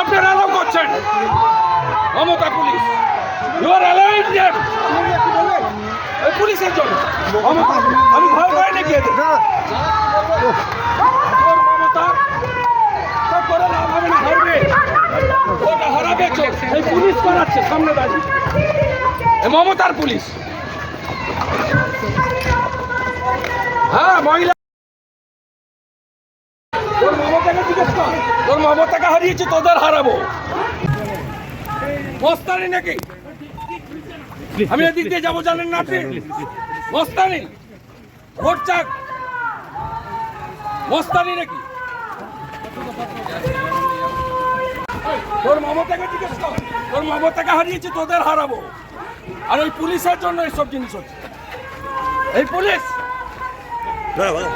আপনারা আলাপ করছেন। Mamata police. You are allowing them পুলিশের জন্য। মমতা আমি ভয় পাই নাকি এদের মমতা সব করে লাভ হবে না হারবে ওটা হারাবে এই পুলিশ করাচ্ছে সামনে দাঁড়িয়ে মমতার পুলিশ। হ্যাঁ মহিলা তোর মমতাকে হারিয়েছি তোদের হারাবো। মস্তানি নাকি? আমি এদিক দিয়ে যাব জানেন না আপনি? মস্তানি? ভোট চাক। মস্তানি নাকি? তোর মমতাকে জিজ্ঞেস কর। তোর মমতাকে হারিয়েছি তোদের হারাবো। আর ওই পুলিশের জন্য এইসব জিনিস হচ্ছে। এই পুলিশ?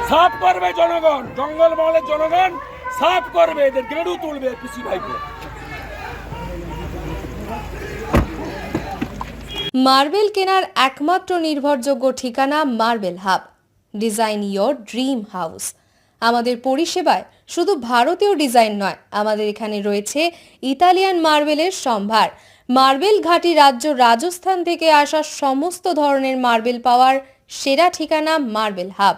সাফ করবে জনগণ জঙ্গল মহলের জনগণ। সাফ করবে এদের, গেড়ু তুলবে পিসি ভাইকে। মার্বেল কেনার একমাত্র নির্ভরযোগ্য ঠিকানা marble hub. Design your dream house. আমাদের পরিষেবায় শুধু ভারতীয় ডিজাইন নয়, আমাদের এখানে রয়েছে ইতালিয়ান মার্বেলের সম্ভার। মার্বেল ঘাটি রাজ্য রাজস্থান থেকে আসা সমস্ত ধরনের মার্বেল পাওয়ার সেরা ঠিকানা মার্বেল হাব।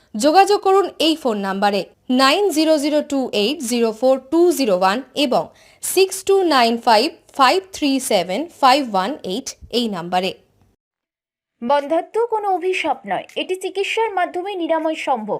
যোগাযোগ করুন এই ফোন নাম্বারে nine zero zero two eight zero four two zero one এবং six two nine five five three seven five one eight এই নাম্বারে। বন্ধাত্ম কোনো অভিশাপ নয়। এটি চিকিৎসার মাধ্যমে নিরাময় সম্ভব।